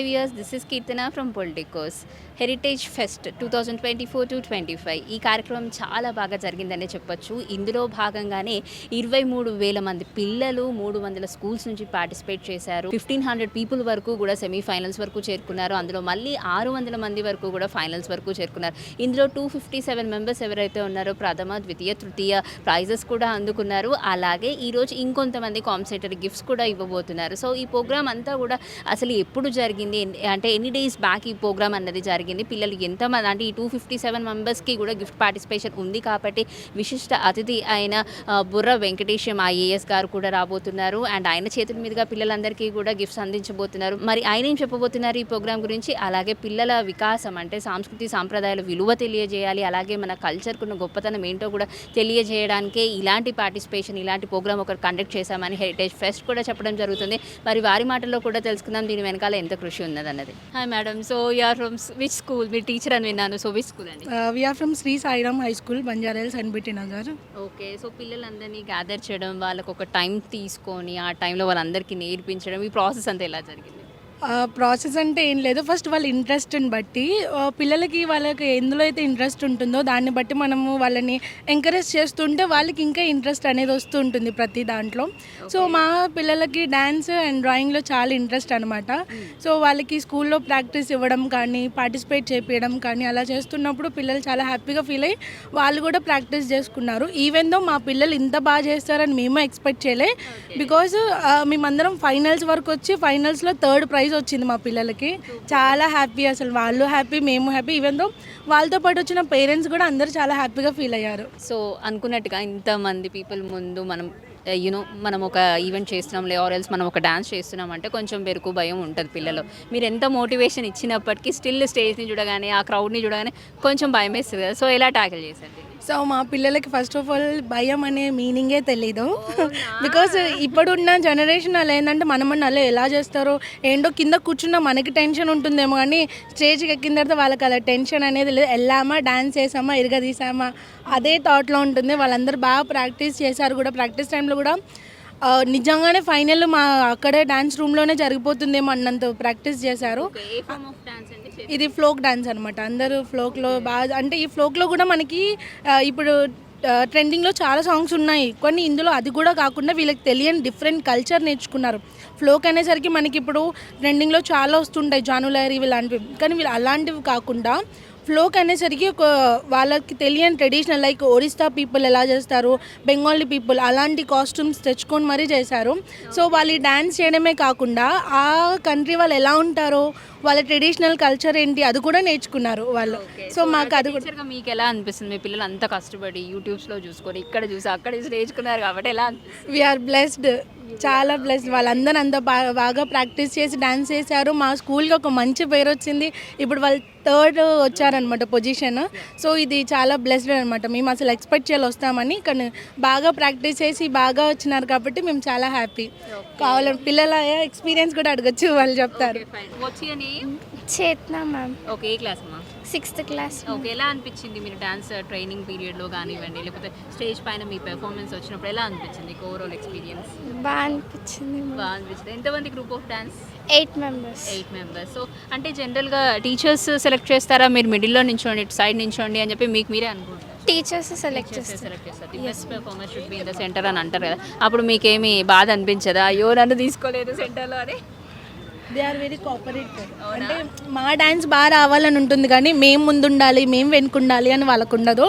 Hi viewers this is Keerthana from Politicos heritage fest two thousand twenty four to twenty five ఈ కార్యక్రమం చాలా బాగా జరిగిందనే చెప్పొచ్చు. ఇందులో భాగంగానే ఇరవై మూడు వేల మంది పిల్లలు మూడు వందల స్కూల్స్ నుంచి పార్టిసిపేట్ చేశారు. ఫిఫ్టీన్ హండ్రెడ్ పీపుల్ వరకు కూడా సెమీఫైనల్స్ వరకు చేరుకున్నారు. అందులో మళ్ళీ ఆరు వందల మంది వరకు కూడా ఫైనల్స్ వరకు చేరుకున్నారు. ఇందులో టూ ఫిఫ్టీ సెవెన్ మెంబర్స్ ఎవరైతే ఉన్నారో ప్రథమ ద్వితీయ తృతీయ ప్రైజెస్ కూడా అందుకున్నారు. అలాగే ఈరోజు ఇంకొంతమంది కాంపిటేటర్ గిఫ్ట్స్ కూడా ఇవ్వబోతున్నారు. సో ఈ ప్రోగ్రామ్ అంతా కూడా అసలు ఎప్పుడు జరిగింది? అంటే ఎన్ని డేస్ బ్యాక్ ఈ ప్రోగ్రామ్ అన్నది జరిగింది? పిల్లలు ఎంతమంది అంటే ఈ టూ ఫిఫ్టీ సెవెన్ మెంబర్స్కి కూడా గిఫ్ట్ పార్టిసిపేషన్ ఉంది కాబట్టి విశిష్ట అతిథి అయిన బుర్ర వెంకటేశం ఐఏఎస్ గారు కూడా రాబోతున్నారు. అండ్ ఆయన చేతుల మీదుగా పిల్లలందరికీ కూడా గిఫ్ట్స్ అందించబోతున్నారు. మరి ఆయన ఏం చెప్పబోతున్నారు ఈ ప్రోగ్రామ్ గురించి? అలాగే పిల్లల వికాసం అంటే సాంస్కృతి సాంప్రదాయాల విలువ తెలియజేయాలి. అలాగే మన కల్చర్కున్న గొప్పతనం ఏంటో కూడా తెలియజేయడానికే ఇలాంటి పార్టిసిపేషన్ ఇలాంటి ప్రోగ్రామ్ ఒకరు కండక్ట్ చేశామని హెరిటేజ్ ఫెస్ట్ కూడా చెప్పడం జరుగుతుంది. మరి వారి మాటల్లో కూడా తెలుసుకుందాం. దీని వెనకాల ఎంత కృషి ఉన్నదన్నది. Hi madam so you're from which school మీరు టీచర్ అని విన్నాను. సో విచ్ స్కూల్ అండి? We're from Shri Sairam high school Banjara Hills NBT Nagar okay so పిల్లలందరినీ గ్యాదర్ చేయడం వాళ్ళకు ఒక టైం తీసుకొని ఆ టైంలో వాళ్ళందరికీ నేర్పించడం ఈ ప్రాసెస్ అంతా ఎలా జరిగింది? ప్రాసెస్ అంటే ఏం లేదు. ఫస్ట్ వాళ్ళ ఇంట్రెస్ట్ని బట్టి పిల్లలకి వాళ్ళకి ఎందులో అయితే ఇంట్రెస్ట్ ఉంటుందో దాన్ని బట్టి మనము వాళ్ళని ఎంకరేజ్ చేస్తుంటే వాళ్ళకి ఇంకా ఇంట్రెస్ట్ అనేది వస్తూ ఉంటుంది ప్రతి దాంట్లో. సో మా పిల్లలకి డ్యాన్స్ అండ్ డ్రాయింగ్లో చాలా ఇంట్రెస్ట్ అనమాట సో వాళ్ళకి స్కూల్లో ప్రాక్టీస్ ఇవ్వడం కానీ పార్టిసిపేట్ చేపించడం కానీ అలా చేస్తున్నప్పుడు పిల్లలు చాలా హ్యాపీగా ఫీల్ అయ్యి వాళ్ళు కూడా ప్రాక్టీస్ చేసుకున్నారు. ఈవెన్ దో మా పిల్లలు ఇంత బాగా చేస్తారని మేము ఎక్స్పెక్ట్ చేయలే. బికాజ్ మేమందరం ఫైనల్స్ వరకు వచ్చి ఫైనల్స్లో థర్డ్ ప్రైజ్ వచ్చింది మా పిల్లలకి. చాలా హ్యాపీ అసలు. వాళ్ళు హ్యాపీ మేము హ్యాపీ ఈవెన్ దో వాళ్ళతో పాటు వచ్చిన పేరెంట్స్ కూడా అందరూ చాలా హ్యాపీగా ఫీల్ అయ్యారు. సో అనుకున్నట్టుగా ఇంతమంది పీపుల్ ముందు మనం eh, యూనో మనం ఒక ఈవెంట్ చేస్తున్నాం లే ఆర్ ఎల్స్ మనం ఒక డాన్స్ చేస్తున్నాం అంటే కొంచెం బెరుకు భయం ఉంటుంది పిల్లలు మీరు ఎంత మోటివేషన్ ఇచ్చినప్పటికీ స్టిల్ స్టేజ్ని చూడగానే ఆ క్రౌడ్ని చూడగానే కొంచెం భయం వేస్తుంది కదా. సో ఎలా ట్యాకిల్ చేశారు? సో మా పిల్లలకి ఫస్ట్ ఆఫ్ ఆల్ భయం అనే మీనింగే తెలీదు. బికాస్ ఇప్పుడున్న జనరేషన్ అలా ఏంటంటే మనమన్న అలా ఎలా చేస్తారో ఏంటో కింద కూర్చున్న మనకి టెన్షన్ ఉంటుందేమో కానీ స్టేజ్కి ఎక్కిన తర్వాత వాళ్ళకి అలా టెన్షన్ అనేది లేదు. వెళ్ళామా డాన్స్ చేసామా ఇరగదీసామా అదే థాట్లో ఉంటుంది. వాళ్ళందరూ బాగా ప్రాక్టీస్ చేశారు కూడా. ప్రాక్టీస్ టైంలో కూడా నిజంగానే ఫైనల్ మా అక్కడే డాన్స్ రూమ్లోనే జరిగిపోతుందేమో అన్నంత ప్రాక్టీస్ చేశారు. ఇది ఫ్లోక్ డాన్స్ అనమాట అందరూ ఫ్లోక్లో బాగా అంటే ఈ ఫ్లోక్లో కూడా మనకి ఇప్పుడు ట్రెండింగ్లో చాలా సాంగ్స్ ఉన్నాయి. కొన్ని ఇందులో అది కూడా కాకుండా వీళ్ళకి తెలియని డిఫరెంట్ కల్చర్ నేర్చుకున్నారు. ఫ్లోక్ అనేసరికి మనకి ఇప్పుడు ట్రెండింగ్లో చాలా వస్తుంటాయి జానులరీ ఇలాంటివి. కానీ వీళ్ళు అలాంటివి కాకుండా ఫ్లోక్ అనేసరికి ఒక వాళ్ళకి తెలియని ట్రెడిషనల్ లైక్ ఒరిస్సా పీపుల్ ఎలా చేస్తారు బెంగాలీ పీపుల్ అలాంటి కాస్ట్యూమ్స్ తెచ్చుకొని మరీ చేశారు. సో వాళ్ళు డ్యాన్స్ చేయడమే కాకుండా ఆ కంట్రీ వాళ్ళు ఎలా ఉంటారో వాళ్ళ ట్రెడిషనల్ కల్చర్ ఏంటి అది కూడా నేర్చుకున్నారు వాళ్ళు. సో మాకు అది కూడా మీకు ఎలా అనిపిస్తుంది? మీ పిల్లలు అంత కష్టపడి యూట్యూబ్స్లో చూసుకొని ఇక్కడ చూసి అక్కడ చూసి నేర్చుకున్నారు కాబట్టి ఎలా వీఆర్ బ్లెస్డ్ చాలా బ్లెస్డ్ వాళ్ళందరూ అంత బాగా బాగా ప్రాక్టీస్ చేసి డాన్స్ చేశారు. మా స్కూల్కి ఒక మంచి పేరు వచ్చింది. ఇప్పుడు వాళ్ళు థర్డ్ వచ్చారనమాట పొజిషన్. సో ఇది చాలా బ్లెస్డ్ అనమాట. మేము అసలు ఎక్స్పెక్ట్ చేయాలి వస్తామని. కానీ బాగా ప్రాక్టీస్ చేసి బాగా వచ్చినారు కాబట్టి మేము చాలా హ్యాపీ కావాలని పిల్లల ఎక్స్పీరియన్స్ కూడా అడగచ్చు వాళ్ళు చెప్తారు. Chetana ma'am. Okay class sixth class. Okay ఎలా అనిపించింది మీరు డాన్స్ ట్రైనింగ్ పీరియడ్లో కానివ్వండి? లేకపోతే స్టేజ్ పైన మీ పెర్ఫార్మెన్స్ వచ్చినప్పుడు ఎలా అనిపించింది ఓవరాల్ ఎక్స్పీరియన్స్ బాగా అనిపించింది. బాగా అనిపించింది. ఎంతమంది group of dance eight members eight members so అంటే జనరల్గా టీచర్స్ సెలెక్ట్ చేస్తారా? మీరు మిడిల్లో నించోండి ఇటు సైడ్ నించోండి అని చెప్పి మీకు మీరే అనుకుంటారు. టీచర్స్ సెలెక్ట్ చేస్తారు. సెలెక్ట్ చేస్తారు. The best performer should be in the centre అని అంటారు కదా. అప్పుడు మీకేమి బాధ అనిపించదా? అయ్యో నన్ను తీసుకోలేదు సెంటర్లో అని? దే ఆర్ వెరీ కోఆపరేటివ్ అంటే మా డాన్స్ బాగా రావాలని ఉంటుంది కానీ మేము ముందుండాలి మేము వెనుకుండాలి అని వాళ్ళకు ఉండదు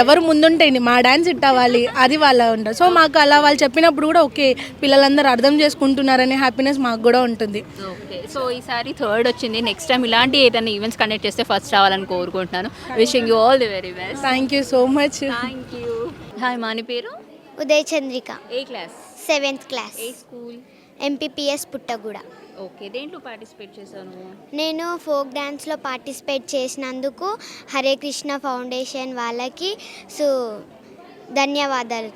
ఎవరు ముందుంటే మా డాన్స్ ఇట్ అవ్వాలి అది వాళ్ళ ఉండదు సో మాకు అలా వాళ్ళు చెప్పినప్పుడు కూడా ఓకే పిల్లలందరూ అర్థం చేసుకుంటున్నారనే హ్యాపీనెస్ మాకు కూడా ఉంటుంది. ఓకే సో ఈసారి థర్డ్ వచ్చింది. నెక్స్ట్ టైం ఇలాంటి ఏదైనా ఈవెంట్స్ కండక్ట్ చేస్తే ఫస్ట్ రావాలని కోరుకుంటున్నాను. Wishing you all the very best thank you so much thank you hi మాని పేరు? ఉదయ్ చంద్రిక. ఏ క్లాస్ సెవెంత్ క్లాస్ ఏ స్కూల్ ఎంపీపీఎస్ పుట్టగూడ ఓకే దేంట్లో పార్టిసిపేట్ చేశాను నేను ఫోక్ డ్యాన్స్లో పార్టిసిపేట్ చేసినందుకు హరే కృష్ణ ఫౌండేషన్ వాళ్ళకి సో ధన్యవాదాలు.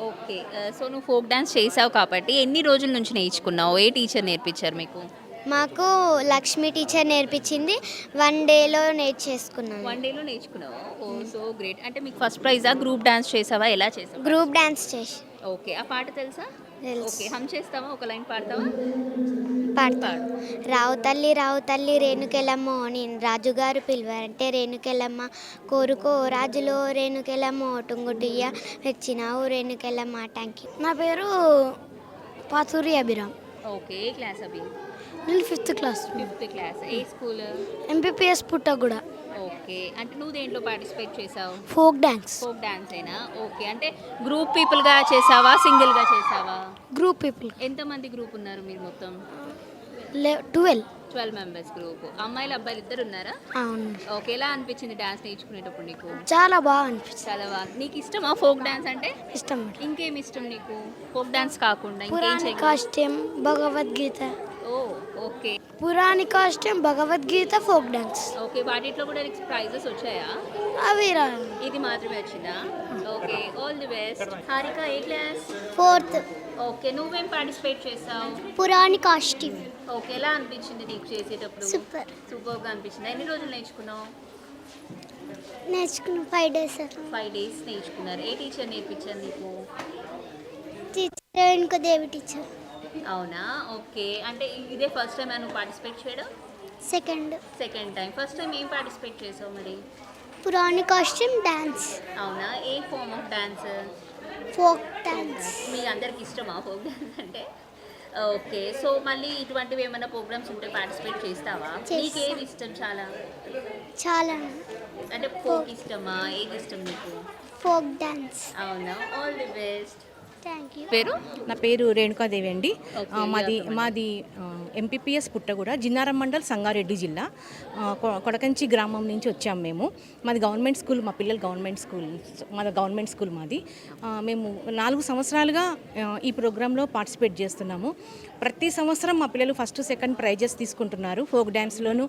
ఓకే సో నువ్వు ఫోక్ డాన్స్ చేసావు కాబట్టి ఎన్ని రోజుల నుంచి నేర్చుకున్నావు? ఏ టీచర్ నేర్పించారు మీకు? మాకు లక్ష్మి టీచర్ నేర్పించింది వన్ డేలో నేర్చేసుకున్నాను. వన్ డేలో నేర్చుకున్నావు? Oh so great. అంటే మీకు ఫస్ట్ ప్రైజా? గ్రూప్ డాన్స్ చేసావా? ఎలా చేసావు? గ్రూప్ డ్యాన్స్ చేసి ఓకే ఆ పాట తెలుసు. ఓకే హమ్ చేస్తావా? ఒక లైన్ పాడతావా? పాడతాడు రావు తల్లి రావు తల్లి రేణుకెళ్ళమ్మో నేను రాజుగారు పిలువారంటే రేణుకెళ్ళమ్మ కోరుకో రాజులో రేణుకెళ్ళమ్మో టుంగుటియ్య వచ్చినావు రేణుకెళ్ళమ్మ థ్యాంక్ యూ నా పేరు పాతూరి అభిరామ్. ఓకే ఏ క్లాస్ అవి నేను ఫిఫ్త్ క్లాస్. Fifth class. ఏ స్కూల్? ఎంపీపీఎస్ పుట్టగూడ. ఓకే. అంటే నువ్వు దేంట్లో పార్టిసిపేట్ చేసావు? ఫోక్ డ్యాన్స్ ఫోక్ డాన్స్ అయినా ఓకే. అంటే గ్రూప్ పీపుల్గా చేసావా? సింగిల్గా చేసావా? Group people. ఎంతమంది గ్రూప్ ఉన్నారు మీరు మొత్తం? ట్వెల్వ్. Twelve members group. అమ్మాయిలు అబ్బాయిలు ఇద్దరు ఉన్నారా? అవును. ఓకే. ఎలా అనిపించింది డాన్స్ నేర్చుకునేటప్పుడు నీకు? చాలా బాగా అనిపిస్తుంది చాలా బాగా. నీకు ఇష్టమా ఫోక్ డాన్స్ అంటే? ఇష్టం. ఇంకేం ఇష్టం నీకు? ఫోక్ డాన్స్ కాకుండా ఇంకేం పురాణి చేయ కాస్ట్యూమ్ భగవద్గీత ఓ okay పురాణి costume Bhagavad Gita folk dance. Okay వాటిట్లో కూడా నీకు ప్రైజెస్ వచ్చాయా? అవి రా. ఇది మాత్రమే వచ్చిందా? Okay all the best Harika A class? Fourth. Okay నువ్వేం పార్టిసిపేట్ చేసావు పురాణి కాస్ట్యూమ్ ఓకే ఎలా అనిపించింది నీకు చేసేటప్పుడు? సూపర్ సూపర్గా అనిపించింది? ఎన్ని రోజులు నేర్చుకున్నావు? నేర్చుకున్న ఫైవ్ డేస్ ఫైవ్ డేస్ నేర్చుకున్నారు. ఏ టీచర్ నేర్పించారు నీకు? టీచర్ ఇంకో దేవి టీచర్ అవునా? ఓకే. అంటే ఇదే ఫస్ట్ టైం నువ్వు పార్టిసిపేట్ చేయడం? Second. Second time. First time ఏం పార్టిసిపేట్ చేసావు మరి? పురాణి కాస్ట్యూమ్ డాన్స్. అవునా? ఏ form of dance? Folk dance. మీ అందరికి ఇష్టమా ఫోక్ డాన్స్ అంటే? ఓకే. సో మళ్ళీ ఇటువంటివి ఏమైనా ప్రోగ్రామ్స్ ఉంటే పార్టిసిపేట్ చేస్తావా? చేస్తా. నీకు ఏది ఇష్టం చాలా? చాలా. అంటే ఫోక్ ఇష్టమా? ఏది ఇష్టం నీకు? Folk dance. అవునా? ఆల్ ది బెస్ట్ పేరు? నా పేరు రేణుకాదేవి అండి. మాది మాది ఎంపీపీఎస్ పుట్టగూడ జిన్నారం మండల్ సంగారెడ్డి జిల్లా. కొడకంచి గ్రామం నుంచి వచ్చాము మేము. మాది గవర్నమెంట్ స్కూల్ మా పిల్లలు గవర్నమెంట్ స్కూల్ మాది గవర్నమెంట్ స్కూల్ మాది. మేము నాలుగు సంవత్సరాలుగా ఈ ప్రోగ్రాంలో పార్టిసిపేట్ చేస్తున్నాము. ప్రతి సంవత్సరం మా పిల్లలు ఫస్ట్ సెకండ్ ప్రైజెస్ తీసుకుంటున్నారు. ఫోక్ డ్యాన్స్లోను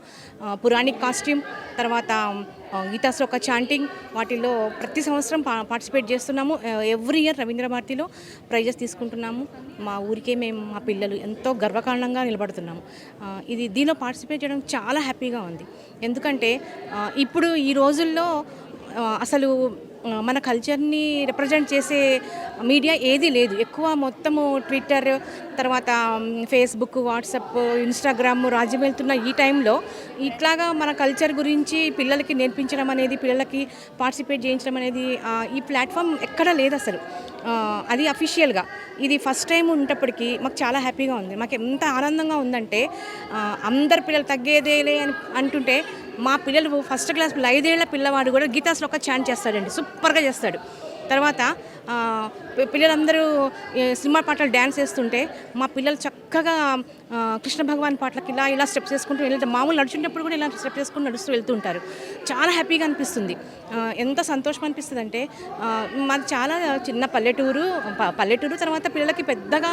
పురాణిక్ కాస్ట్యూమ్ తర్వాత గీతా శ్లోక చాంటింగ్ వాటిల్లో ప్రతి సంవత్సరం పార్టిసిపేట్ చేస్తున్నాము. ఎవ్రీ ఇయర్ రవీంద్ర భారతిలో ప్రైజెస్ తీసుకుంటున్నాము. మా ఊరికే మేము మా పిల్లలు ఎంతో గర్వకారణంగా నిలబడుతున్నాము. ఇది దీనిలో పార్టిసిపేట్ చేయడం చాలా హ్యాపీగా ఉంది. ఎందుకంటే ఇప్పుడు ఈ రోజుల్లో అసలు మన కల్చర్ని రిప్రజెంట్ చేసే మీడియా ఏది లేదు. ఎక్కువ మొత్తము ట్విట్టర్ తర్వాత ఫేస్బుక్ వాట్సప్ ఇన్స్టాగ్రామ్ రాజ్యం వెళ్తున్న ఈ టైంలో ఇట్లాగా మన కల్చర్ గురించి పిల్లలకి నేర్పించడం అనేది పిల్లలకి పార్టిసిపేట్ చేయించడం అనేది ఈ ప్లాట్ఫామ్ ఎక్కడా లేదు అసలు. అది అఫీషియల్గా ఇది ఫస్ట్ టైం ఉన్నప్పటికీ మాకు చాలా హ్యాపీగా ఉంది. మాకు ఎంత ఆనందంగా ఉందంటే అందరు పిల్లలు తగ్గేదేలే అని అంటుంటే మా పిల్లలు ఫస్ట్ క్లాస్ ఐదేళ్ళ పిల్లవాడు కూడా గీతా శ్లోక చాంట్ చేస్తాడండి. సూపర్గా చేస్తాడు. తర్వాత పిల్లలందరూ సినిమా పాటలు డ్యాన్స్ వేస్తుంటే మా పిల్లలు చక్కగా కృష్ణ భగవాన్ పాటలకి ఇలా ఇలా స్టెప్స్ వేసుకుంటూ వెళ్తారు మామూలు నడుచుంటప్పుడు కూడా ఇలా స్టెప్ వేసుకుంటూ నడుస్తూ వెళ్తూ ఉంటారు. చాలా హ్యాపీగా అనిపిస్తుంది. ఎంత సంతోషం అనిపిస్తుంది అంటే మాది చాలా చిన్న పల్లెటూరు పల్లెటూరు తర్వాత పిల్లలకి పెద్దగా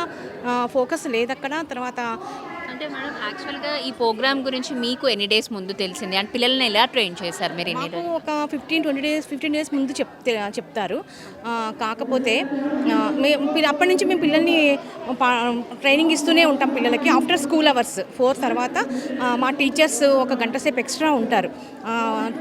ఫోకస్ లేదక్కడ తర్వాత అంటే మేడం యాక్చువల్గా ఈ ప్రోగ్రామ్ గురించి మీకు ఎన్ని డేస్ ముందు తెలిసింది? అంటే పిల్లల్ని ఎలా ట్రైన్ చేశారు మీరు ఎన్ని మాకు ఒక fifteen twenty days fifteen days ముందు చెప్తే చెప్తారు. కాకపోతే పిల్ల- అప్పటి నుంచి మేము పిల్లల్ని ట్రైనింగ్ ఇస్తూనే ఉంటాం పిల్లలకి. ఆఫ్టర్ స్కూల్ అవర్స్ ఫోర్ తర్వాత మా టీచర్స్ ఒక గంట సేపు ఎక్స్ట్రా ఉంటారు.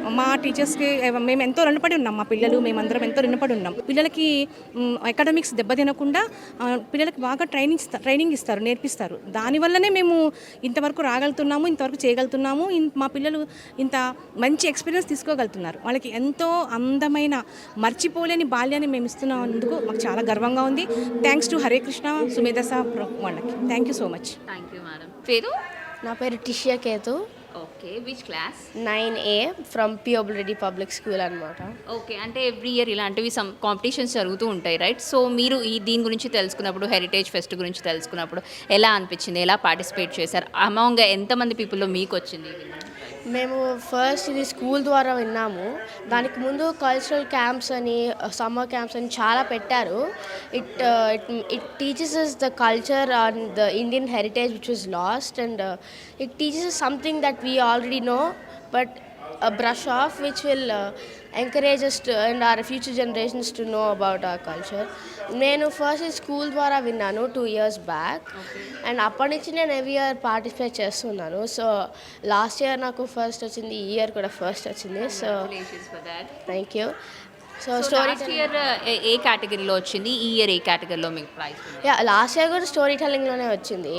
మా టీచర్స్కి మేము ఎంతో రుణపడి ఉన్నాం మా పిల్లలు మేమందరం ఎంతో రుణపడి ఉన్నాం. పిల్లలకి అకాడమిక్స్ దెబ్బతినకుండా పిల్లలకి బాగా ట్రైనింగ్ ఇస్తా- ట్రైనింగ్ ఇస్తారు నేర్పిస్తారు. దానివల్లనే మేము ఇంతవరకు రాగలుగుతున్నాము ఇంతవరకు చేయగలుగుతున్నాము. ఇన్- మా పిల్లలు ఇంత మంచి ఎక్స్పీరియన్స్ తీసుకోగలుగుతున్నారు. వాళ్ళకి ఎంతో అందమైన మర్చిపోలేని బాల్యాన్ని మేము ఇస్తున్నందుకు మాకు చాలా గర్వంగా ఉంది. థ్యాంక్స్ టు హరే కృష్ణ సుమేధస వాళ్ళకి. Thank you so much. Thank you madam. పేరు? నా పేరు Tishia Ketu. Okay which class nine A from P Obul Reddy public school అనమాట ఓకే అంటే ఎవ్రీ ఇయర్ ఇలాంటివి సమ్ కాంపిటీషన్స్ జరుగుతూ ఉంటాయి రైట్ సో మీరు ఈ దీని గురించి తెలుసుకున్నప్పుడు హెరిటేజ్ ఫెస్ట్ గురించి తెలుసుకున్నప్పుడు ఎలా అనిపించింది? ఎలా పార్టిసిపేట్ చేశారు? అమాంగ్ ఎంతమంది పీపుల్లో మీకు వచ్చింది మేము ఫస్ట్ ఇది స్కూల్ ద్వారా విన్నాము. దానికి ముందు కల్చరల్ క్యాంప్స్ అని సమ్మర్ క్యాంప్స్ అని చాలా పెట్టారు. It it it teaches is the culture and the Indian heritage which is lost and it teaches something that we already know but brush off which will to, and our future generations to know about our culture. నేను first school ద్వారా విన్నాను two years back and అప్పటి నుంచి నేను every year participate చేస్తున్నాను. So last year నాకు first వచ్చింది ఈ ఇయర్ కూడా ఫస్ట్ వచ్చింది. So thank you so story year ఏ కేటగిరీలో వచ్చింది? ఈ ఇయర్ ఏ కేటగిరీలో మీకు ప్రైజ్ యా లాస్ట్ ఇయర్ కూడా స్టోరీ టెల్లింగ్లోనే వచ్చింది.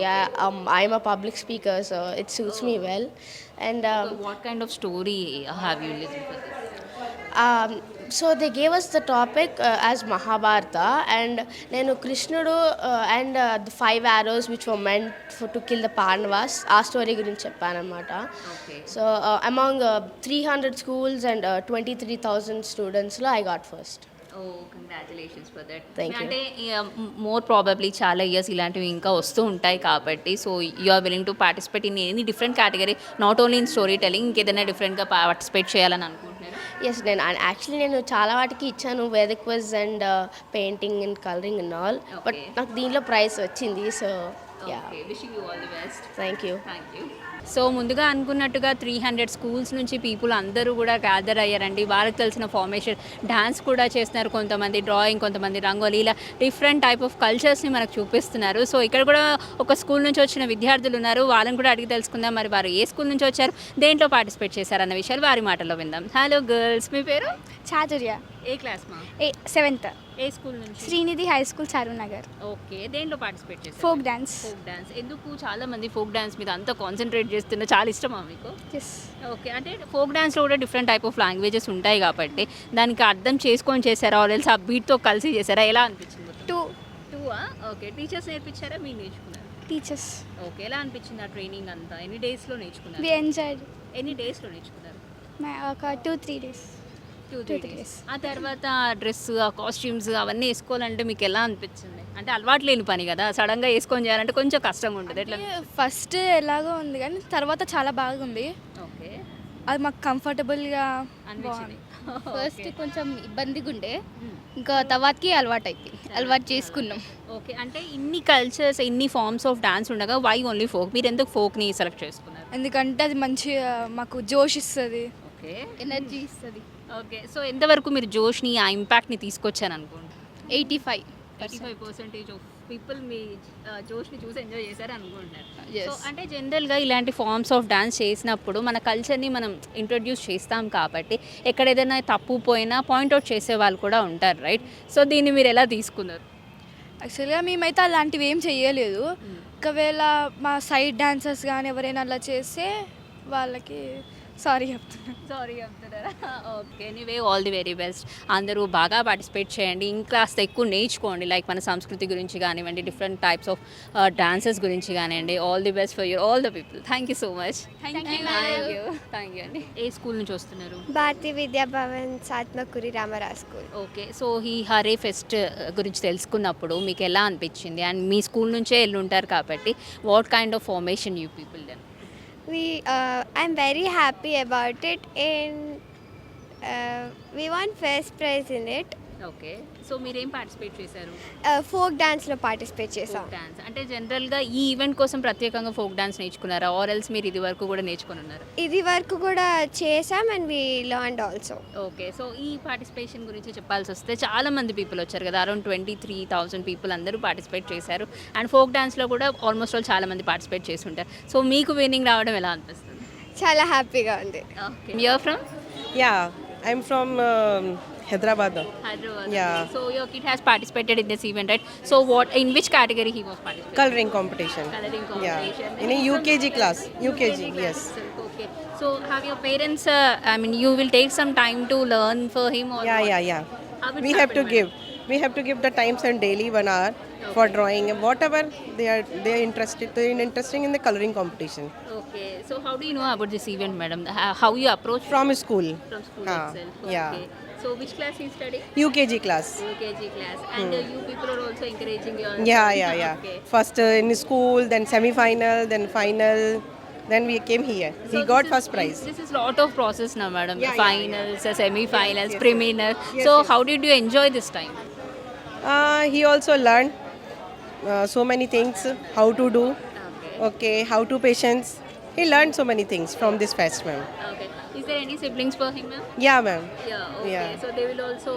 I'm a public speaker so it suits me well and what kind of story have you so they gave us the topic as Mahabharata and నేను కృష్ణుడు and the five arrows which were meant for to kill the Pandavas ఆ story గురించి చెప్పానమాట so among three hundred schools and twenty three thousand స్టూడెంట్స్లో I got first congratulations for that. అంటే more probably చాలా years ఇలాంటివి ఇంకా వస్తూ ఉంటాయి కాబట్టి so you are willing to participate in any different category not only in story telling ఇంకేదైనా డిఫరెంట్గా participate చేయాలని అనుకుంటున్నారు? ఎస్ నేను యాక్చువల్లీ నేను చాలా వాటికి ఇచ్చాను. Vedic quiz and painting and colouring and all but. నాకు దీనిలో ప్రైజ్ వచ్చింది so ya okay wishing you all the best thank you thank you so ముందుగా అనుకున్నట్టుగా త్రీ హండ్రెడ్ స్కూల్స్ నుంచి పీపుల్ అందరూ కూడా గ్యాదర్ అయ్యారండి. వాళ్ళకి తెలిసిన ఫార్మేషన్ డాన్స్ కూడా చేస్తున్నారు కొంతమంది డ్రాయింగ్ కొంతమంది రంగోలీ ఇలా డిఫరెంట్ టైప్ ఆఫ్ కల్చర్స్ని మనకు చూపిస్తున్నారు. సో ఇక్కడ కూడా ఒక స్కూల్ నుంచి వచ్చిన విద్యార్థులు ఉన్నారు. వాళ్ళని కూడా అడిగి తెలుసుకుందాం. మరి వారు ఏ స్కూల్ నుంచి వచ్చారు దేంట్లో పార్టిసిపేట్ చేశారన్న విషయాలు వారి మాటల్లో విందాం. హలో గర్ల్స్ మీ పేరు? చాతుర్య. ఏ క్లాస్ మా? ఏ సెవెంత్ ఏ స్కూల్ నుంచి? Srinidhi high school Charur Nagar okay దేంట్లో పార్టిసిపేట్ చేశారు? Folk dance. Folk dance. ఎందుకు చాలా మంది ఫోక్ డాన్స్ మీద అంత కాన్సన్ట్రేట్ చేస్తున్నా చాలా ఇష్టమా మీకు? ఓకే అంటే ఫోక్ డాన్స్లో కూడా డిఫరెంట్ టైప్ ఆఫ్ లాంగ్వేజెస్ ఉంటాయి కాబట్టి దానికి అర్థం చేసుకొని చేశారా? ఆర్ఎల్స్ ఆ బీట్తో కలిసి చేశారా? ఎలా అనిపించింది టూ టూ ఓకే టీచర్స్ నేర్పించారా? మీరు నేర్చుకున్నారు? టీచర్స్ ఓకే ఎలా అనిపించింది ఆ ట్రైనింగ్ అంతా? ఎన్ని డేస్లో నేర్చుకున్నారు? వి ఎంజాయ్డ్ ఎన్ని డేస్లో నేర్చుకున్నారు? ఒక two three days two three days. ఆ తర్వాత ఆ డ్రెస్ ఆ కాస్ట్యూమ్స్ అవన్నీ వేసుకోవాలంటే మీకు ఎలా అనిపించింది? అంటే అలవాటు లేని పని కదా సడన్గా వేసుకొని చేయాలంటే కొంచెం కష్టంగా ఉంటుంది. ఎట్లా? ఫస్ట్ ఎలాగో ఉంది కానీ తర్వాత చాలా బాగుంది. ఓకే. అది మాకు కంఫర్టబుల్గా అనిపించింది. ఫస్ట్ కొంచెం ఇబ్బందిగా ఉండే. ఇంకా తర్వాతకి అలవాటు అయిపోయింది అలవాటు చేసుకున్నాం. ఓకే. అంటే ఇన్ని కల్చర్స్ ఇన్ని ఫార్మ్స్ ఆఫ్ డాన్స్ ఉండగా వై ఓన్లీ ఫోక్ మీరు ఎందుకు ఫోక్ని సెలెక్ట్ చేసుకున్నారు? ఎందుకంటే అది మంచిగా మాకు జోష్ ఇస్తుంది. ఓకే. ఎనర్జీ ఇస్తుంది. ఓకే సో ఎంతవరకు మీరు జోష్ని ఆ ఇంపాక్ట్ని తీసుకొచ్చాను అనుకోండి eighty five thirty five percentage of people మీ జోష్ని చూసి ఎంజాయ్ చేశారు అనుకుంటున్నారు. సో అంటే జనరల్గా ఇలాంటి ఫార్మ్స్ ఆఫ్ డాన్స్ చేసినప్పుడు మన కల్చర్ని మనం ఇంట్రొడ్యూస్ చేస్తాం కాబట్టి ఎక్కడ ఏదైనా తప్పు పోయినా పాయింట్అవుట్ చేసే వాళ్ళు కూడా ఉంటారు రైట్ సో దీన్ని మీరు ఎలా తీసుకున్నారు? యాక్చువల్గా మేమైతే అలాంటివి ఏం చేయలేదు ఒకవేళ మా సైడ్ డాన్సర్స్ కానీ ఎవరైనా అలా చేస్తే వాళ్ళకి సారీ చెప్తున్నాను సారీ చెప్తున్నారా? ఓకే నీవే ఆల్ ది వెరీ బెస్ట్ అందరూ బాగా పార్టిసిపేట్ చేయండి. ఇంకా ఎక్కువ నేర్చుకోండి. లైక్ మన సంస్కృతి గురించి కానివ్వండి డిఫరెంట్ టైప్స్ ఆఫ్ డాన్సెస్ గురించి కానివ్వండి. All the best for you all the people thank you so much thank you thank you thank you అండి ఏ స్కూల్ నుంచి వస్తున్నారు? Bharati Vidyabhavan Satmakuri Ramarao school okay so ఈ హరే ఫెస్ట్ గురించి తెలుసుకున్నప్పుడు మీకు ఎలా అనిపించింది? అండ్ మీ స్కూల్ నుంచే వెళ్ళి ఉంటారు కాబట్టి what kind of formation you people then we uh, i'm very happy about it and uh, we won first prize in it. Okay so మీరేం పార్టిసిపేట్ చేశారు? Uh, folk dance లో participate folk dance అంటే జనరల్గా ఈ event కోసం ప్రత్యేకంగా folk dance నేర్చుకున్నారా? Or else మీరు ఇది వరకు కూడా నేర్చుకుని ఉన్నారు? ఇది వరకు కూడా చేసాం and we learn also okay so ఈ పార్టిసిపేషన్ గురించి చెప్పాల్సి వస్తే చాలా మంది పీపుల్ వచ్చారు కదా. Around twenty three thousand people అందరూ పార్టిసిపేట్ చేశారు. అండ్ ఫోక్ డాన్స్లో కూడా ఆల్మోస్ట్ ఆల్ చాలా మంది పార్టిసిపేట్ చేసి ఉంటారు సో మీకు విన్నింగ్ రావడం ఎలా అనిపిస్తుంది? చాలా హ్యాపీగా ఉంది. Okay you're from Yeah, I'm from Hyderabad. Hyderabad. Yeah. So your kid has participated in this event, right? So what in which category he was participating? Coloring competition. Coloring competition. Yeah. In a UKG class. UKG, UKG yes. Okay. So have your parents? Uh, I mean, you will take some time to learn for him, or yeah, what? yeah, yeah. We have to give. We have to give the times and daily one hour okay. for drawing whatever they are they are interested they are interesting in the coloring competition. Okay. So how do you know about this event, madam? How you approach from school? From school ah, itself. Okay. Yeah. So which class he studying? UKG class. UKG class. And uh, you people are also encouraging your. Yeah, yeah, yeah. Okay. First uh, in school, then semi-final, then final, then we came here. So he this got is- first prize. This is lot of process now, madam. Yeah, yeah, Finals, uh, semi-finals, Yes, yes, preliminary. Yes, so yes. how did you enjoy this time? Uh, he also learned uh, so many things how to do Okay. okay how to patience he learned so many things from this festival. Okay. Is there any siblings for him, ma'am? Yeah, ma'am. Yeah, okay. Yeah. So they will also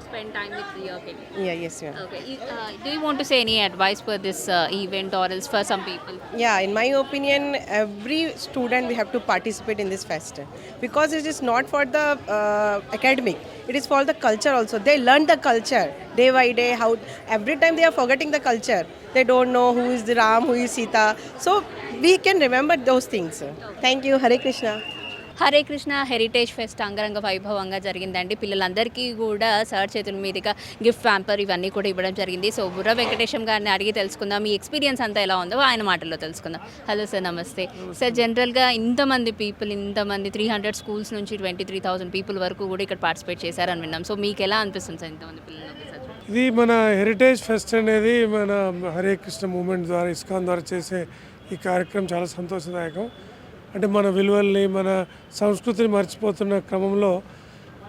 spend time with your kid. Yeah, yes, ma'am. Okay. Uh, do you want to say any advice for this uh, event or else for some people? Yeah, in my opinion, every student we have to participate in this fest because it is not for the uh, academic. It is for the culture also. They learn the culture day by day. How every time they are forgetting the culture. They don't know who is the Ram, who is Sita. So we can remember those things. Thank you. Hare Krishna. Hare Krishna heritage fest అంగరంగ వైభవంగా జరిగిందండి. పిల్లలందరికీ కూడా sir చేతుల మీదుగా gift pamper ఇవన్నీ కూడా ఇవ్వడం జరిగింది. సో బుర్ర వెంకటేశం గారిని అడిగి తెలుసుకుందాం. మీ ఎక్స్పీరియన్స్ అంతా ఎలా ఉందో ఆయన మాటల్లో తెలుసుకుందాం. హలో సార్ నమస్తే. సార్ జనరల్గా ఇంతమంది పీపుల్ ఇంతమంది త్రీ హండ్రెడ్ స్కూల్స్ నుంచి ట్వంటీ త్రీ థౌసండ్ పీపుల్ వరకు కూడా ఇక్కడ పార్టిసిపేట్ చేశారని విన్నాం. సో మీకు ఎలా అనిపిస్తుంది సార్ ఇంతమంది పిల్లలు ఇది మన హెరిటేజ్ ఫెస్ట్ అనేది మన హరే కృష్ణ మూమెంట్ ద్వారా ఇస్కాన్ ద్వారా చేసే ఈ కార్యక్రమం చాలా సంతోషదాయకం. అంటే మన విలువల్ని మన సంస్కృతిని మర్చిపోతున్న క్రమంలో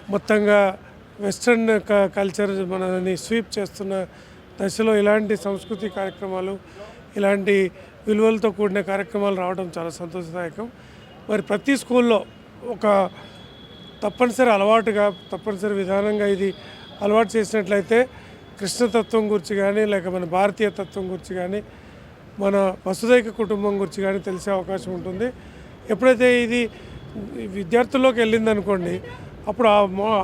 మొత్తంగా వెస్ట్రన్ క- కల్చర్ మనని స్వీప్ చేస్తున్న దశలో ఇలాంటి సంస్కృతి కార్యక్రమాలు ఇలాంటి విలువలతో కూడిన కార్యక్రమాలు రావడం చాలా సంతోషదాయకం. మరి ప్రతి స్కూల్లో ఒక తప్పనిసరి అలవాటుగా తప్పనిసరి విధానంగా ఇది అలవాటు చేసినట్లయితే కృష్ణతత్వం గురించి కానీ లేక మన భారతీయ తత్వం గురించి కానీ మన వసుదైక కుటుంబం గురించి కానీ తెలిసే అవకాశం ఉంటుంది. ఎప్పుడైతే ఇది విద్యార్థుల్లోకి వెళ్ళిందనుకోండి అప్పుడు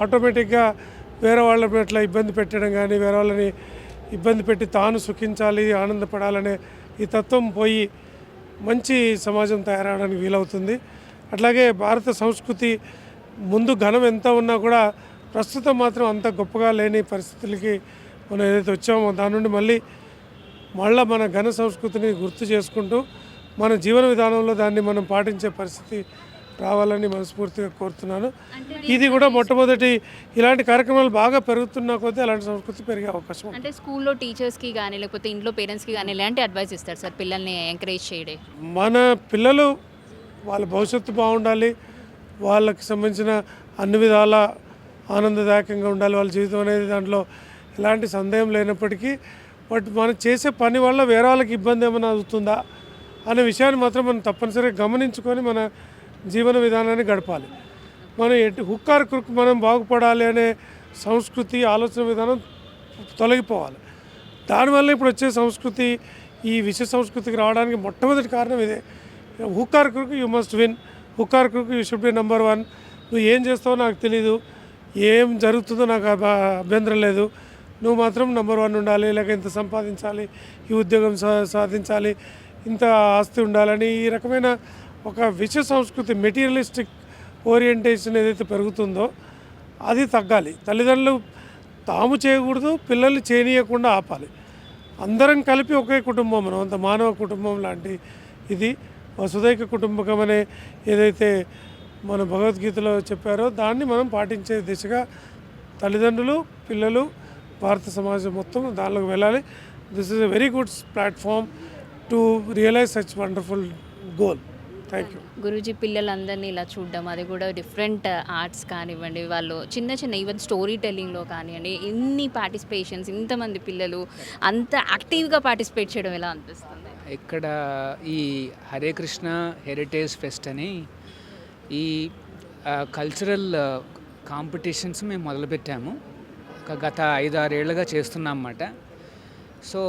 ఆటోమేటిక్గా వేరే వాళ్ళ పట్ల ఇబ్బంది పెట్టడం కానీ వేరే వాళ్ళని ఇబ్బంది పెట్టి తాను సుఖించాలి ఆనందపడాలనే ఈ తత్వం పోయి మంచి సమాజం తయారవడానికి వీలవుతుంది. అట్లాగే భారత సంస్కృతి ముందు ఘనం ఎంత ఉన్నా కూడా ప్రస్తుతం మాత్రం అంత గొప్పగా లేని పరిస్థితులకి మనం ఏదైతే వచ్చామో దాని నుండి మళ్ళీ మళ్ళీ మన ఘన సంస్కృతిని గుర్తు చేసుకుంటూ మన జీవన విధానంలో దాన్ని మనం పాటించే పరిస్థితి రావాలని మనస్ఫూర్తిగా కోరుతున్నాను. ఇది కూడా మొట్టమొదటి ఇలాంటి కార్యక్రమాలు బాగా పెరుగుతున్న కొద్దీ అలాంటి సంస్కృతి పెరిగే అవకాశం. అంటే స్కూల్లో టీచర్స్కి కానీ లేకపోతే ఇంట్లో పేరెంట్స్కి కానీ ఎలాంటి అడ్వైస్ ఇస్తారు సార్ పిల్లల్ని ఎంకరేజ్ చేయడం? మన పిల్లలు వాళ్ళ భవిష్యత్తు బాగుండాలి వాళ్ళకి సంబంధించిన అన్ని విధాల ఆనందదాయకంగా ఉండాలి వాళ్ళ జీవితం అనేది దాంట్లో ఎలాంటి సందేహం లేనప్పటికీ బట్ మనం చేసే పని వల్ల వేరే వాళ్ళకి ఇబ్బంది ఏమైనా అవుతుందా? అనే విషయాన్ని మాత్రం మనం తప్పనిసరిగా గమనించుకొని మన జీవన విధానాన్ని గడపాలి. మనం ఎటు హుక్కార్ కురుకు మనం బాగుపడాలి అనే సంస్కృతి ఆలోచన విధానం తొలగిపోవాలి. దానివల్ల ఇప్పుడు వచ్చే సంస్కృతి ఈ విష సంస్కృతికి రావడానికి మొట్టమొదటి కారణం ఇదే. హుక్కార్ కురుకు యూ మస్ట్ విన్ హుక్కార్ కురుకు you should be number one నువ్వు ఏం చేస్తావో నాకు తెలీదు. ఏం జరుగుతుందో నాకు అభ్యంతరం లేదు. నువ్వు మాత్రం నెంబర్ వన్ ఉండాలి లేక ఇంత సంపాదించాలి ఈ ఉద్యోగం సా సాధించాలి ఇంత ఆస్తి ఉండాలని ఈ రకమైన ఒక విష సంస్కృతి మెటీరియలిస్టిక్ ఓరియంటేషన్ ఏదైతే పెరుగుతుందో అది తగ్గాలి. తల్లిదండ్రులు తాము చేయకూడదు పిల్లల్ని చేయనీయకుండా ఆపాలి. అందరం కలిపి ఒకే కుటుంబం మనం అంత మానవ కుటుంబం లాంటి ఇది. వసుదైక కుటుంబకం అనే ఏదైతే మన భగవద్గీతలో చెప్పారో దాన్ని మనం పాటించే దిశగా తల్లిదండ్రులు పిల్లలు భారత సమాజం మొత్తం దానిలోకి వెళ్ళాలి. This is a very good platform to realise such wonderful goal thank you guruji పిల్లలందరినీ ఇలా చూడడం అది కూడా డిఫరెంట్ ఆర్ట్స్ కానివ్వండి వాళ్ళు చిన్న చిన్న ఈవెన్ స్టోరీ టెల్లింగ్లో కానివ్వండి ఇన్ని పార్టిసిపేషన్స్ ఇంతమంది పిల్లలు అంత యాక్టివ్గా పార్టిసిపేట్ చేయడం ఎలా అనిపిస్తుంది? ఇక్కడ ఈ హరే కృష్ణ హెరిటేజ్ ఫెస్ట్ అని ఈ కల్చరల్ కాంపిటీషన్స్ మేము మొదలుపెట్టాము. ఒక గత ఐదారేళ్ళుగా చేస్తున్నాం అన్నమాట. సో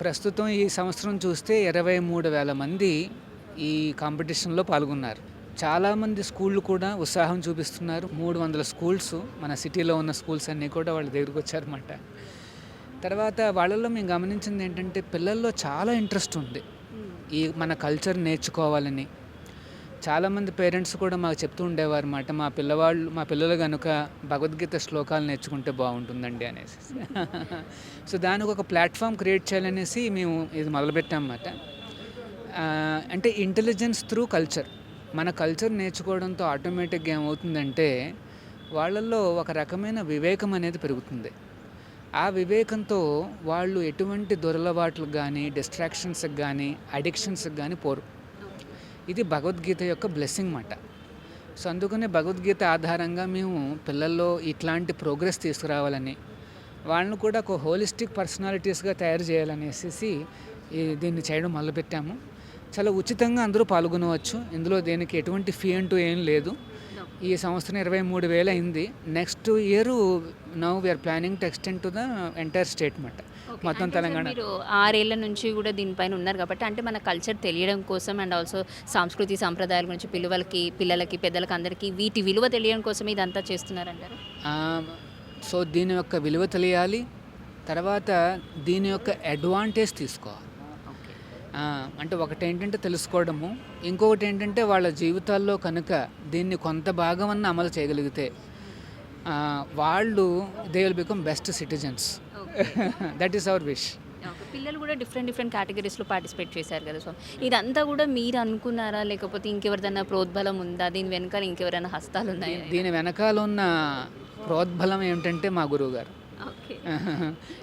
ప్రస్తుతం ఈ సంవత్సరం చూస్తే ఇరవై మూడు వేల మంది ఈ కాంపిటీషన్లో పాల్గొన్నారు. చాలామంది స్కూళ్ళు కూడా ఉత్సాహం చూపిస్తున్నారు. మూడు వందల స్కూల్స్ మన సిటీలో ఉన్న స్కూల్స్ అన్నీ కూడా వాళ్ళ దగ్గరికి వచ్చారన్నమాట. తర్వాత వాళ్ళల్లో మేము గమనించింది ఏంటంటే పిల్లల్లో చాలా ఇంట్రెస్ట్ ఉంది. ఈ మన కల్చర్ నేర్చుకోవాలని చాలామంది పేరెంట్స్ కూడా మాకు చెప్తూ ఉండేవారు అనమాట మా పిల్లవాళ్ళు మా పిల్లలు కనుక భగవద్గీత శ్లోకాలు నేర్చుకుంటే బాగుంటుందండి అనేసి. సో దానికి ఒక ప్లాట్ఫామ్ క్రియేట్ చేయాలనేసి మేము ఇది మొదలుపెట్టామన్నమాట. అంటే ఇంటెలిజెన్స్ త్రూ కల్చర్. మన కల్చర్ నేర్చుకోవడంతో ఆటోమేటిక్గా ఏమవుతుందంటే వాళ్ళల్లో ఒక రకమైన వివేకం అనేది పెరుగుతుంది. ఆ వివేకంతో వాళ్ళు ఎటువంటి దురలవాట్లకు కానీ డిస్ట్రాక్షన్స్కి కానీ అడిక్షన్స్కి కానీ పోరు. ఇది భగవద్గీత యొక్క బ్లెస్సింగ్ మాట. సో అందుకనే భగవద్గీత ఆధారంగా మేము పిల్లల్లో ఇట్లాంటి ప్రోగ్రెస్ తీసుకురావాలని వాళ్ళని కూడా ఒక హోలిస్టిక్ పర్సనాలిటీస్గా తయారు చేయాలనేసి ఈ దీన్ని చేయడం మొదలుపెట్టాము. చాలా ఉచితంగా అందరూ పాల్గొనవచ్చు. ఇందులో దీనికి ఎటువంటి ఫీ అంటూ ఏం లేదు. ఈ సంవత్సరం ఇరవై మూడు వేలు అయింది. Next year now we are planning to extend to the entire state మాట. మొత్తం తెలంగాణ. మీరు ఆరేళ్ళ నుంచి కూడా దీనిపైన ఉన్నారు కాబట్టి అంటే మన కల్చర్ తెలియడం కోసం అండ్ ఆల్సో సంస్కృతి సంప్రదాయాల గురించి పిల్లలకి పిల్లలకి పెద్దలకి అందరికీ వీటి విలువ తెలియడం కోసం ఇదంతా చేస్తున్నారంటారు? సో దీని యొక్క విలువ తెలియాలి. తర్వాత దీని యొక్క అడ్వాంటేజ్ తీసుకోవాలి. అంటే ఒకటి ఏంటంటే తెలుసుకోవడము ఇంకొకటి ఏంటంటే వాళ్ళ జీవితాల్లో కనుక దీన్ని కొంత భాగం అన్న అమలు చేయగలిగితే వాళ్ళు they will become best citizens that is our wish. పిల్లలు కూడా డిఫరెంట్ డిఫరెంట్ కేటగిరీస్లో పార్టిసిపేట్ చేశారు కదా సో ఇదంతా కూడా మీరు అనుకున్నారా? లేకపోతే ఇంకెవరిదైనా ప్రోద్బలం ఉందా? దీని వెనకాల ఇంకెవరైనా హస్తాలు ఉన్నాయా దీని వెనకాల ఉన్న ప్రోద్బలం ఏమిటంటే మా గురువు గారు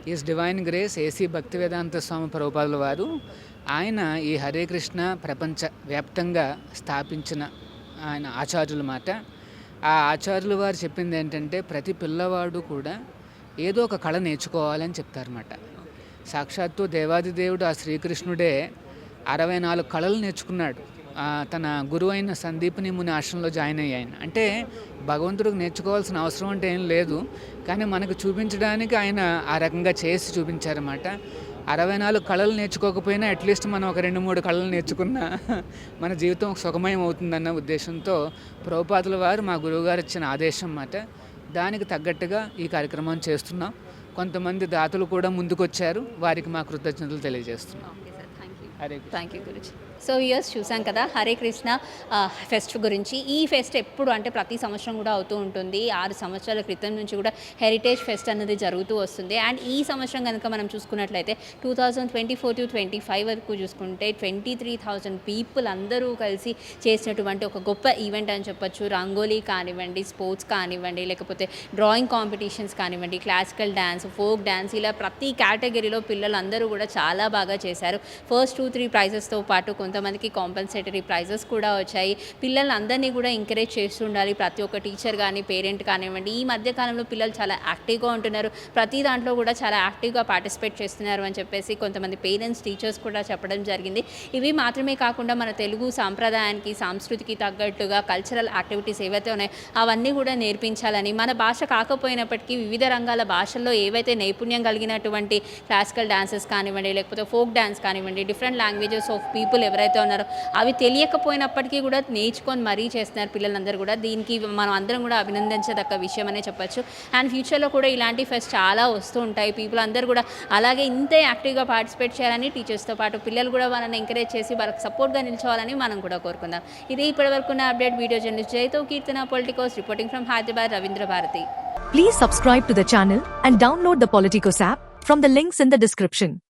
his divine grace A C Bhaktivedanta Swami ప్రభుపాదుల వారు ఆయన ఈ హరే కృష్ణ ప్రపంచ వ్యాప్తంగా స్థాపించిన ఆయన ఆచార్యుల మాట. ఆ ఆచార్యుల వారు చెప్పింది ఏంటంటే ప్రతి పిల్లవాడు కూడా ఏదో ఒక కళ నేర్చుకోవాలని చెప్తారన్నమాట సాక్షాత్తు దేవాది దేవుడు ఆ శ్రీకృష్ణుడే అరవై నాలుగు కళలు నేర్చుకున్నాడు. తన గురువు అయిన సందీప్ని ముని ఆశ్రమంలో జాయిన్ అయ్యాయన. అంటే భగవంతుడికి నేర్చుకోవాల్సిన అవసరం అంటే ఏం లేదు కానీ మనకు చూపించడానికి ఆయన ఆ రకంగా చేసి చూపించారన్నమాట. అరవై నాలుగు కళలు నేర్చుకోకపోయినా అట్లీస్ట్ మనం ఒక రెండు మూడు కళలు నేర్చుకున్నా మన జీవితం సుఖమయం అవుతుందన్న ఉద్దేశంతో ప్రభుపాదుల వారు మా గురువుగారు ఇచ్చిన ఆదేశం మాట దానికి తగ్గట్టుగా ఈ కార్యక్రమం చేస్తున్నాం. కొంతమంది దాతలు కూడా ముందుకొచ్చారు. వారికి మా కృతజ్ఞతలు తెలియజేస్తున్నాం. Hare. Thank you guruji. So years చూసాం కదా హరే కృష్ణ ఫెస్ట్ గురించి. ఈ ఫెస్ట్ ఎప్పుడు అంటే ప్రతి సంవత్సరం కూడా అవుతూ ఉంటుంది. ఆరు సంవత్సరాల క్రితం నుంచి కూడా హెరిటేజ్ ఫెస్ట్ అనేది జరుగుతూ వస్తుంది. అండ్ ఈ సంవత్సరం కనుక మనం చూసుకున్నట్లయితే two thousand twenty four to twenty five వరకు చూసుకుంటే ట్వంటీ త్రీ థౌజండ్ పీపుల్ అందరూ కలిసి చేసినటువంటి ఒక గొప్ప ఈవెంట్ అని చెప్పొచ్చు. రంగోలీ కానివ్వండి స్పోర్ట్స్ కానివ్వండి లేకపోతే డ్రాయింగ్ కాంపిటీషన్స్ కానివ్వండి క్లాసికల్ డ్యాన్స్ ఫోక్ డ్యాన్స్ ఇలా ప్రతి కేటగిరీలో పిల్లలందరూ కూడా చాలా బాగా చేశారు. ఫస్ట్ టూ త్రీ ప్రైజెస్తో పాటు కొంతమందికి కాంపెన్సేటరీ ప్రైజెస్ కూడా వచ్చాయి. పిల్లలందరినీ కూడా ఎంకరేజ్ చేస్తుండాలి ప్రతి ఒక్క టీచర్ కానీ పేరెంట్ కానివ్వండి. ఈ మధ్య కాలంలో పిల్లలు చాలా యాక్టివ్గా ఉంటున్నారు. ప్రతి దాంట్లో కూడా చాలా యాక్టివ్గా పార్టిసిపేట్ చేస్తున్నారు అని చెప్పేసి కొంతమంది పేరెంట్స్ టీచర్స్ కూడా చెప్పడం జరిగింది. ఇవి మాత్రమే కాకుండా మన తెలుగు సాంప్రదాయానికి సంస్కృతికి తగ్గట్టుగా కల్చరల్ యాక్టివిటీస్ ఏవైతే ఉన్నాయో అవన్నీ కూడా నేర్పించాలని. మన భాష కాకపోయినప్పటికీ వివిధ రంగాల భాషల్లో ఏవైతే నైపుణ్యం కలిగినటువంటి క్లాసికల్ డాన్సెస్ కానివ్వండి లేకపోతే ఫోక్ డ్యాన్స్ కానివ్వండి డిఫరెంట్ లాంగ్వేజెస్ ఆఫ్ పీపుల్ ఎవరైతే ఉన్నారో అవి తెలియకపోయినప్పటికీ కూడా నేర్చుకొని మరీ చేస్తున్నారు పిల్లలందరూ కూడా. దీనికి మనం అందరం కూడా అభినందించదగ్గ విషయం అనే చెప్పచ్చు. అండ్ ఫ్యూచర్లో కూడా ఇలాంటి ఫెస్ట్ చాలా వస్తూ ఉంటాయి. పీపుల్ అందరూ కూడా అలాగే ఇంతే యాక్టివ్గా పార్టిసిపేట్ చేయాలని టీచర్స్తో పాటు పిల్లలు కూడా వాళ్ళని ఎంకరేజ్ చేసి వాళ్ళకి సపోర్ట్గా నిల్చోవాలని మనం కూడా కోరుకుందాం. ఇది ఇప్పటివరకు ఉన్న update. Video journalist జైతో Keerthana politicos reporting from Hyderabad Ravindra Bharathi. Please subscribe to the channel and download the Politicos app from the links in the description.